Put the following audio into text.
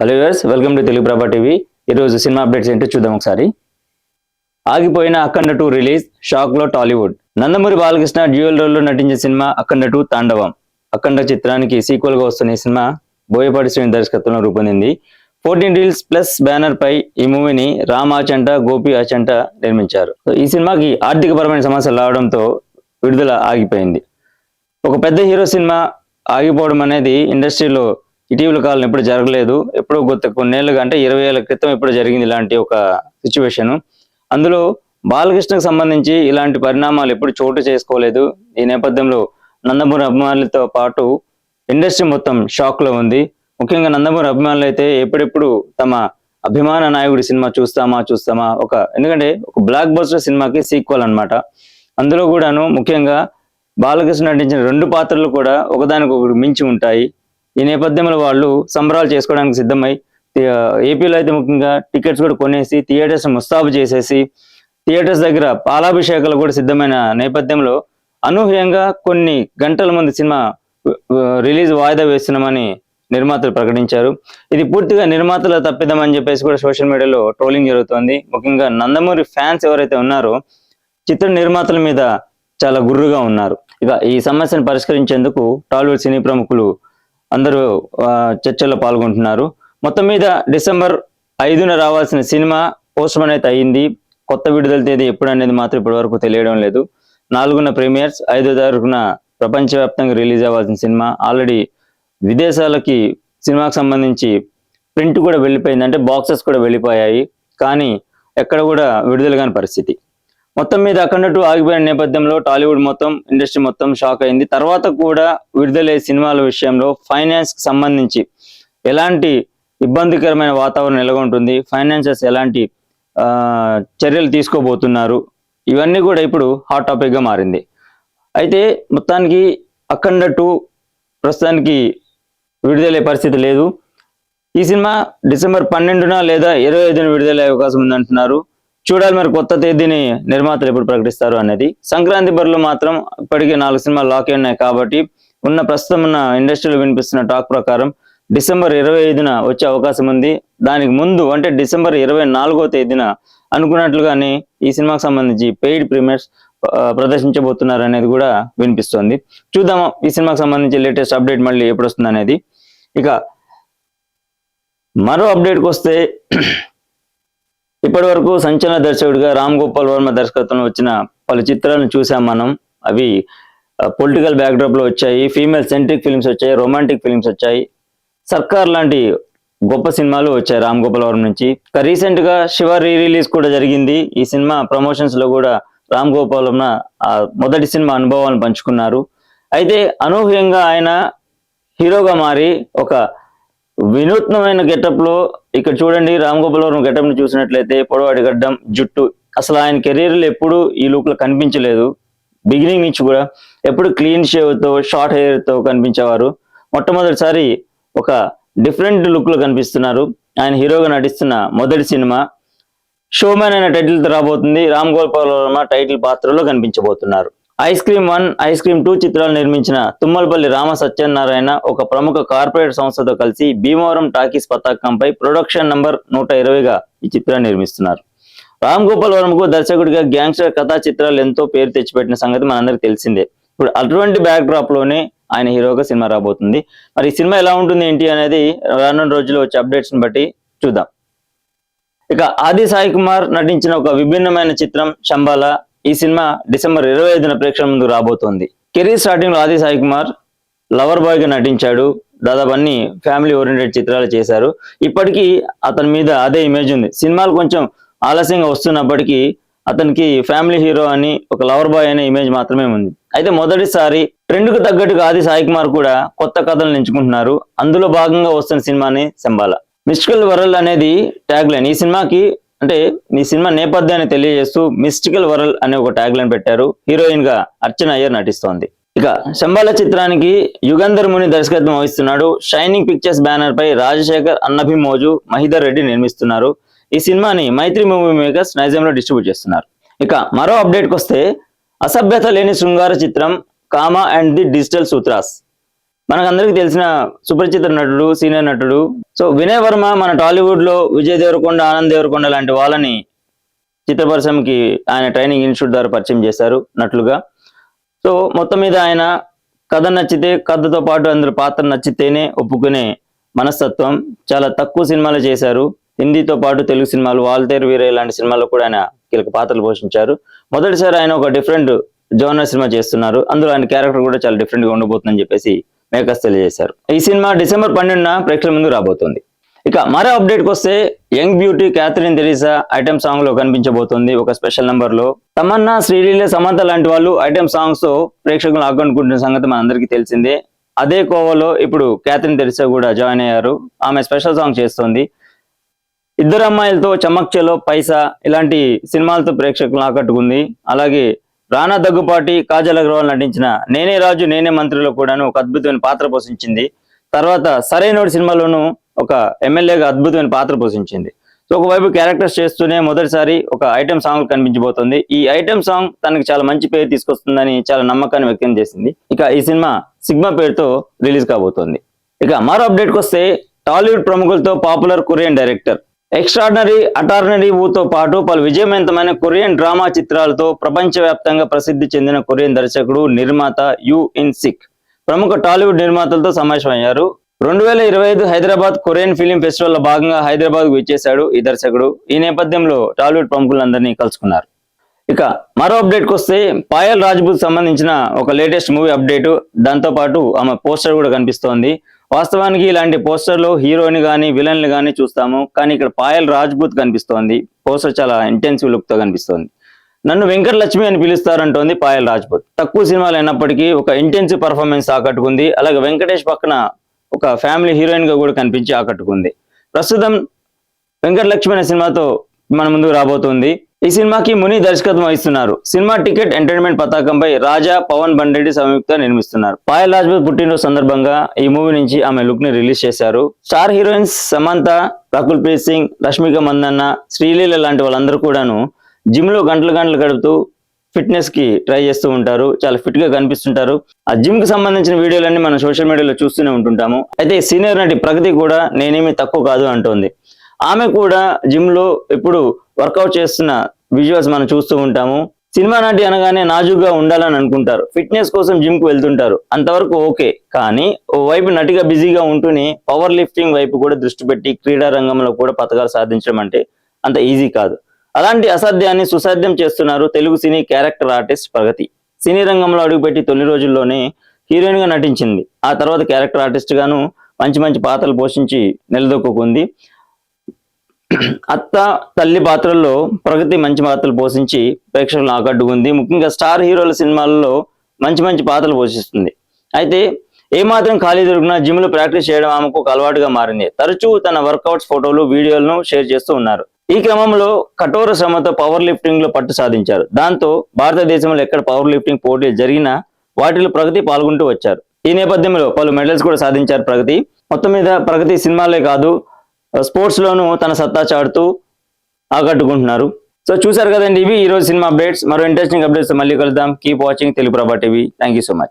Hello yours welcome to Telugu Prabha TV. ఈరోజు cinema updates ఏంటో చూద్దాం ఒకసారి. ఆగిపోయిన అఖండ టూ రిలీజ్ షాక్లో టాలీవుడ్. నందమూరి బాలకృష్ణ డ్యూయల్ రోల్లో నటించిన సినిమా అఖండ టూ తాండవం. అఖండ చిత్రానికి సీక్వెల్గా వస్తున్న ఈ సినిమా బోయపాటి శ్రేణి దర్శకత్వంలో రూపొందింది. ఫోర్టీన్ రీల్స్ ప్లస్ బ్యానర్ పై ఈ మూవీని రామ్ ఆచంట గోపి ఆచంట నిర్మించారు. సో ఈ సినిమాకి ఆర్థిక పరమైన సమస్యలు రావడంతో విడుదల ఆగిపోయింది. ఒక పెద్ద హీరో సినిమా ఆగిపోవడం అనేది ఇండస్ట్రీలో ఇటీవల కాలం ఎప్పుడు జరగలేదు. ఎప్పుడో కొత్త కొన్నేళ్ళుగా అంటే ఇరవై ఏళ్ళ క్రితం ఎప్పుడు జరిగింది ఇలాంటి ఒక సిచ్యువేషన్. అందులో బాలకృష్ణకు సంబంధించి ఇలాంటి పరిణామాలు ఎప్పుడు చోటు చేసుకోలేదు. ఈ నేపథ్యంలో నందమూరి అభిమానులతో పాటు ఇండస్ట్రీ మొత్తం షాక్లో ఉంది. ముఖ్యంగా నందమూరి అభిమానులు అయితే ఎప్పుడెప్పుడు తమ అభిమాన నాయకుడి సినిమా చూస్తామా చూస్తామా ఒక ఎందుకంటే ఒక బ్లాక్ బస్టర్ సినిమాకి సీక్వల్ అనమాట అందులో కూడాను ముఖ్యంగా బాలకృష్ణ నటించిన రెండు పాత్రలు కూడా ఒకదానికొకటి మించి ఉంటాయి. ఈ నేపథ్యంలో వాళ్ళు సంబరాలు చేసుకోవడానికి సిద్ధమై ఏపీలో అయితే ముఖ్యంగా టికెట్స్ కూడా కొనేసి థియేటర్స్ ముస్తాబు చేసేసి థియేటర్స్ దగ్గర పాలాభిషేకాలు కూడా సిద్ధమైన నేపథ్యంలో అనూహ్యంగా కొన్ని గంటల ముందు సినిమా రిలీజ్ వాయిదా వేస్తున్నామని నిర్మాతలు ప్రకటించారు. ఇది పూర్తిగా నిర్మాతల తప్పిదం అని చెప్పేసి కూడా సోషల్ మీడియాలో ట్రోలింగ్ జరుగుతోంది. ముఖ్యంగా నందమూరి ఫ్యాన్స్ ఎవరైతే ఉన్నారో చిత్ర నిర్మాతల మీద చాలా గుర్రుగా ఉన్నారు. ఇక ఈ సమస్యను పరిష్కరించేందుకు టాలీవుడ్ సినీ ప్రముఖులు అందరూ చర్చల్లో పాల్గొంటున్నారు. మొత్తం మీద డిసెంబర్ ఐదున రావాల్సిన సినిమా పోస్ట్ అనేది అయితే అయ్యింది కొత్త విడుదల తేదీ ఎప్పుడు అనేది మాత్రం ఇప్పటి వరకు తెలియడం లేదు. నాలుగున ప్రీమియర్స్ ఐదో తారీఖున ప్రపంచవ్యాప్తంగా రిలీజ్ అవ్వాల్సిన సినిమా. ఆల్రెడీ విదేశాలకి సినిమాకి సంబంధించి ప్రింట్ కూడా వెళ్ళిపోయింది. అంటే బాక్సెస్ కూడా వెళ్ళిపోయాయి. కానీ ఎక్కడ కూడా విడుదల కాని పరిస్థితి. మొత్తం మీద అక్కడట్టు ఆగిపోయిన నేపథ్యంలో టాలీవుడ్ మొత్తం ఇండస్ట్రీ మొత్తం షాక్ అయింది. తర్వాత కూడా విడుదలయ్యే సినిమాల విషయంలో ఫైనాన్స్కి సంబంధించి ఎలాంటి ఇబ్బందికరమైన వాతావరణం నెలకొంటుంది ఫైనాన్సెస్ ఎలాంటి చర్యలు తీసుకోబోతున్నారు ఇవన్నీ కూడా ఇప్పుడు హాట్ టాపిక్గా మారింది. అయితే మొత్తానికి అఖండ టూ ప్రస్తుతానికి విడుదలయ్యే పరిస్థితి లేదు. ఈ సినిమా డిసెంబర్ పన్నెండున లేదా ఇరవై ఐదున విడుదలయ్యే అవకాశం ఉందంటున్నారు. చూడాలి మరి కొత్త తేదీని నిర్మాతలు ఎప్పుడు ప్రకటిస్తారు అనేది. సంక్రాంతి బరిలో మాత్రం ఇప్పటికే నాలుగు సినిమాలు లాక్ అయి ఉన్నాయి కాబట్టి ఉన్న ప్రస్తుతం ఉన్న ఇండస్ట్రీలో వినిపిస్తున్న టాక్ ప్రకారం డిసెంబర్ ఇరవై ఐదున వచ్చే అవకాశం ఉంది. దానికి ముందు అంటే డిసెంబర్ ఇరవై నాలుగో తేదీన అనుకున్నట్లుగానే ఈ సినిమాకి సంబంధించి పెయిడ్ ప్రీమియర్స్ ప్రదర్శించబోతున్నారు అనేది కూడా వినిపిస్తోంది. చూద్దాము ఈ సినిమాకి సంబంధించి లేటెస్ట్ అప్డేట్ మళ్ళీ ఎప్పుడు వస్తుంది అనేది ఇక మరో అప్డేట్కి వస్తే ఇప్పటి వరకు సంచలన దర్శకుడిగా రామ్ గోపాల్ వర్మ దర్శకత్వంలో వచ్చిన పలు చిత్రాలను చూసాం మనం. అవి పొలిటికల్ బ్యాక్డ్రాప్లో వచ్చాయి ఫీమేల్ సెంట్రిక్ ఫిల్మ్స్ వచ్చాయి రొమాంటిక్ ఫిల్మ్స్ వచ్చాయి. సర్కార్ లాంటి గొప్ప సినిమాలు వచ్చాయి రామ్ గోపాల్ వర్మ నుంచి. రీసెంట్గా శివ రీ రిలీజ్ కూడా జరిగింది. ఈ సినిమా ప్రమోషన్స్లో కూడా రామ్ గోపాల్ వర్మ ఆ మొదటి సినిమా అనుభవాలను పంచుకున్నారు. అయితే అనూహ్యంగా ఆయన హీరోగా మారి ఒక వినూత్నమైన గెటప్లో ఇక్కడ చూడండి రామ్ గోపాల్ వర్మ గెటప్ను చూసినట్లయితే పొడవాడి గడ్డం జుట్టు. అసలు ఆయన కెరీర్లో ఎప్పుడు ఈ లుక్లో కనిపించలేదు. బిగినింగ్ నుంచి కూడా ఎప్పుడు క్లీన్ షేవ్తో షార్ట్ హెయిర్తో కనిపించేవారు. మొట్టమొదటిసారి ఒక డిఫరెంట్ లుక్లో కనిపిస్తున్నారు. ఆయన హీరోగా నటిస్తున్న మొదటి సినిమా షోమ్యాన్ అనే టైటిల్తో రాబోతుంది. రామ్ గోపాల్ వర్మ టైటిల్ పాత్రలో కనిపించబోతున్నారు. Ice cream one ice cream two చిత్రాలు నిర్మించిన తుమ్మలపల్లి రామ సత్యనారాయణ ఒక ప్రముఖ కార్పొరేట్ సంస్థతో కలిసి భీమవరం టాకీస్ పతాకంపై ప్రొడక్షన్ నంబర్ నూట ఇరవైగా ఈ చిత్రాన్ని నిర్మిస్తున్నారు. రామ్ గోపాల్ వర్మకు దర్శకుడిగా గ్యాంగ్స్టర్ కథా చిత్రాలు ఎంతో పేరు తెచ్చిపెట్టిన సంగతి మనందరికి తెలిసిందే. ఇప్పుడు అటువంటి బ్యాక్ డ్రాప్లోనే ఆయన హీరోగా సినిమా రాబోతుంది. మరి ఈ సినిమా ఎలా ఉంటుంది ఏంటి అనేది రానున్న రోజుల్లో వచ్చే అప్డేట్స్ని బట్టి చూద్దాం. ఇక ఆది సాయి కుమార్ నటించిన ఒక విభిన్నమైన చిత్రం శంబాల ఈ సినిమా డిసెంబర్ ఇరవై ఐదున ప్రేక్షకుల ముందు రాబోతోంది. కెరీర్ స్టార్టింగ్లో ఆది సాయి కుమార్ లవర్ బాయ్గా నటించాడు. దాదాపు అన్ని ఫ్యామిలీ ఓరియంటెడ్ చిత్రాలు చేశారు. ఇప్పటికీ అతని మీద అదే ఇమేజ్ ఉంది. సినిమాలు కొంచెం ఆలస్యంగా వస్తున్నప్పటికీ అతనికి ఫ్యామిలీ హీరో అని ఒక లవర్ బాయ్ అనే ఇమేజ్ మాత్రమే ఉంది. అయితే మొదటిసారి ట్రెండ్కు తగ్గట్టుగా ఆది సాయి కుమార్ కూడా కొత్త కథలు ఎంచుకుంటున్నారు. అందులో భాగంగా వస్తున్న సినిమాని శంబాల. మిస్టికల్ వరల్డ్ అనేది ట్యాగ్ లైన్ ఈ సినిమాకి అంటే ఈ సినిమా నేపథ్యాన్ని తెలియజేస్తూ మిస్టికల్ వరల్డ్ అనే ఒక ట్యాగ్ లైన్ పెట్టారు. హీరోయిన్గా అర్చన అయ్యర్ నటిస్తోంది. ఇక శంబాల చిత్రానికి యుగంధర్ ముని దర్శకత్వం వహిస్తున్నాడు. షైనింగ్ పిక్చర్స్ బ్యానర్ పై రాజశేఖర్ అన్నభిమోజు మహిదర్ రెడ్డి నిర్మిస్తున్నారు. ఈ సినిమాని మైత్రి మూవీ మేకర్స్ నైజాంలో డిస్ట్రిబ్యూట్ చేస్తున్నారు. ఇక మరో అప్డేట్కి వస్తే అసభ్యత లేని శృంగార చిత్రం Kama and the digital Sutras. మనకందరికి తెలిసిన సుపరిచిత నటుడు సీనియర్ నటుడు. సో వినయ్ వర్మ మన టాలీవుడ్లో విజయ్ దేవరకొండ ఆనంద్ దేవరకొండ లాంటి వాళ్ళని చిత్ర పరిశ్రమకి ఆయన ట్రైనింగ్ ఇన్స్టిట్యూట్ ద్వారా పరిచయం చేశారు నటులుగా. సో మొత్తం మీద ఆయన కథ నచ్చితే కథతో పాటు అందులో పాత్ర నచ్చితేనే ఒప్పుకునే మనస్తత్వం. చాలా తక్కువ సినిమాలు చేశారు. హిందీతో పాటు తెలుగు సినిమాలు వాల్తేరు వీరయ్య లాంటి సినిమాల్లో కూడా ఆయన కీలక పాత్రలు పోషించారు. మొదటిసారి ఆయన ఒక డిఫరెంట్ జోనర్ సినిమా చేస్తున్నారు. అందులో ఆయన క్యారెక్టర్ కూడా చాలా డిఫరెంట్గా ఉండబోతుందని చెప్పేసి మేకర్స్ తెలియజేశారు. ఈ సినిమా డిసెంబర్ పన్నెండున ప్రేక్షకుల ముందు రాబోతుంది. ఇక మరో అప్డేట్కి వస్తే young beauty Catherine Tresa item సాంగ్లో కనిపించబోతుంది. ఒక స్పెషల్ నెంబర్లో. తమన్నా శ్రీలీల సమంత లాంటి వాళ్ళు ఐటమ్ సాంగ్స్తో ప్రేక్షకులు ఆకట్టుకుంటున్న సంగతి మనందరికీ తెలిసిందే. అదే కోవలో ఇప్పుడు క్యాథరిన్ తెరీసా కూడా జాయిన్ అయ్యారు. ఆమె స్పెషల్ సాంగ్ చేస్తోంది. ఇద్దరు అమ్మాయిలతో చమక్చలో పైసా ఇలాంటి సినిమాలతో ప్రేక్షకులను ఆకట్టుకుంది. అలాగే రానా దగ్గుపాటి కాజల్ అగర్వాల్ నటించిన నేనే రాజు నేనే మంత్రిలో కూడాను ఒక అద్భుతమైన పాత్ర పోషించింది. తర్వాత సరైనోడి సినిమాలోనూ ఒక ఎమ్మెల్యేగా అద్భుతమైన పాత్ర పోషించింది. సో ఒకవైపు క్యారెక్టర్స్ చేస్తూనే మొదటిసారి ఒక ఐటమ్ సాంగ్ కనిపించబోతుంది. ఈ ఐటమ్ సాంగ్ తనకి చాలా మంచి పేరు తీసుకొస్తుందని చాలా నమ్మకాన్ని వ్యక్తం చేసింది. ఇక ఈ సినిమా సిగ్మా పేరుతో రిలీజ్ కాబోతోంది. ఇక మరో అప్డేట్కి వస్తే టాలీవుడ్ ప్రముఖులతో popular Korean director extraordinary attorney ఊతో పాటు పలు విజయవంతమైన కొరియన్ డ్రామా చిత్రాలతో ప్రపంచవ్యాప్తంగా ప్రసిద్ధి చెందిన కొరియన్ దర్శకుడు నిర్మాత యు ఇన్ సిక్ ప్రముఖ టాలీవుడ్ నిర్మాతలతో సమావేశమయ్యారు. రెండు వేల ఇరవై ఐదు హైదరాబాద్ కొరియన్ ఫిలిం ఫెస్టివల్లో భాగంగా హైదరాబాద్కు విచ్చేశాడు ఈ దర్శకుడు. ఈ నేపథ్యంలో టాలీవుడ్ ప్రముఖులందరినీ కలుసుకున్నారు. ఇక మరో అప్డేట్కి వస్తే పాయల్ రాజ్పూత్ సంబంధించిన ఒక లేటెస్ట్ మూవీ అప్డేట్. దాంతో పాటు ఆమె పోస్టర్ కూడా కనిపిస్తోంది. వాస్తవానికి ఇలాంటి పోస్టర్లో హీరోని కానీ విలన్లు కానీ చూస్తాము. కానీ ఇక్కడ పాయల్ రాజ్పూత్ కనిపిస్తోంది. పోస్టర్ చాలా ఇంటెన్సివ్ లుక్తో కనిపిస్తోంది. నన్ను వెంకట లక్ష్మి అని పిలుస్తారంటోంది పాయల్ రాజ్పూత్. తక్కువ సినిమాలు అయినప్పటికీ ఒక ఇంటెన్సివ్ పర్ఫార్మెన్స్ ఆకట్టుకుంది. అలాగే వెంకటేష్ పక్కన ఒక ఫ్యామిలీ హీరోయిన్గా కూడా కనిపించి ఆకట్టుకుంది. ప్రస్తుతం వెంకటలక్ష్మి అనే సినిమాతో మన ముందుకు రాబోతుంది. ఈ సినిమాకి ముని దర్శకత్వం వహిస్తున్నారు. సినిమా టికెట్ ఎంటర్టైన్మెంట్ పతాకంపై రాజా పవన్ బండ్రెడ్డి సంయుక్త నిర్మిస్తున్నారు. పాయల్ రాజ్పూత్ పుట్టినరోజు సందర్భంగా ఈ మూవీ నుంచి ఆమె లుక్ని రిలీజ్ చేశారు. స్టార్ హీరోయిన్స్ సమంత రకుల్ ప్రీత్ సింగ్ రష్మిక మందన్న శ్రీలీల లాంటి వాళ్ళందరూ కూడాను జిమ్లో గంటలు గంటలు గడుపుతూ ఫిట్నెస్కి ట్రై చేస్తూ ఉంటారు. చాలా ఫిట్గా కనిపిస్తుంటారు. ఆ జిమ్కి సంబంధించిన వీడియోలన్నీ మనం సోషల్ మీడియాలో చూస్తూనే ఉంటుంటాము. అయితే సీనియర్ నటి ప్రగతి కూడా నేనేమి తక్కువ కాదు అంటోంది. ఆమె కూడా జిమ్లో ఇప్పుడు వర్కౌట్ చేస్తున్న విజువల్స్ మనం చూస్తూ ఉంటాము. సినిమా నటి అనగానే నాజుగ్గా ఉండాలని అనుకుంటారు. ఫిట్నెస్ కోసం జిమ్కు వెళ్తుంటారు. అంతవరకు ఓకే. కానీ ఓ వైపు నటిగా బిజీగా ఉంటూనే పవర్ లిఫ్టింగ్ వైపు కూడా దృష్టి పెట్టి క్రీడా రంగంలో కూడా పథకాలు సాధించడం అంటే అంత ఈజీ కాదు. అలాంటి అసాధ్యాన్ని సుసాధ్యం చేస్తున్నారు Telugu cine character artist Pragathi. Cine రంగంలో అడుగుపెట్టి తొలి రోజుల్లోనే హీరోయిన్గా నటించింది. ఆ తర్వాత క్యారెక్టర్ ఆర్టిస్ట్ గాను మంచి మంచి పాత్రలు పోషించి నిలదొక్కుంది అత్త తల్లి పాత్రల్లో ప్రగతి మంచి పాత్రలు పోషించి ప్రేక్షకులను ఆకట్టుకుంది. ముఖ్యంగా స్టార్ హీరోల సినిమాల్లో మంచి మంచి పాత్రలు పోషిస్తుంది. అయితే ఏమాత్రం ఖాళీ దొరికినా జిమ్లో ప్రాక్టీస్ చేయడం ఆమెకు ఒక అలవాటుగా మారింది. తరచూ తన వర్కౌట్స్ ఫోటోలు వీడియోలను షేర్ చేస్తూ ఉన్నారు. ఈ క్రమంలో కఠోర శ్రమతో పవర్ లిఫ్టింగ్లో పట్టు సాధించారు. దాంతో భారతదేశంలో ఎక్కడ పవర్ లిఫ్టింగ్ పోటీలు జరిగినా వాటిలో ప్రగతి పాల్గొంటూ వచ్చారు. ఈ నేపథ్యంలో పలు మెడల్స్ కూడా సాధించారు ప్రగతి. మొత్తం మీద ప్రగతి సినిమాలే కాదు స్పోర్ట్స్ లోను తన సత్తా చాటుతూ ఆకట్టుకుంటున్నారు. సో చూసారు కదండి ఇవి ఈ రోజు సినిమా అప్డేట్స్. మరో ఇంట్రెస్టింగ్ అప్డేట్స్ మళ్ళీ కలుద్దాం. Keep watching Telugu Prabha TV. Thank you so much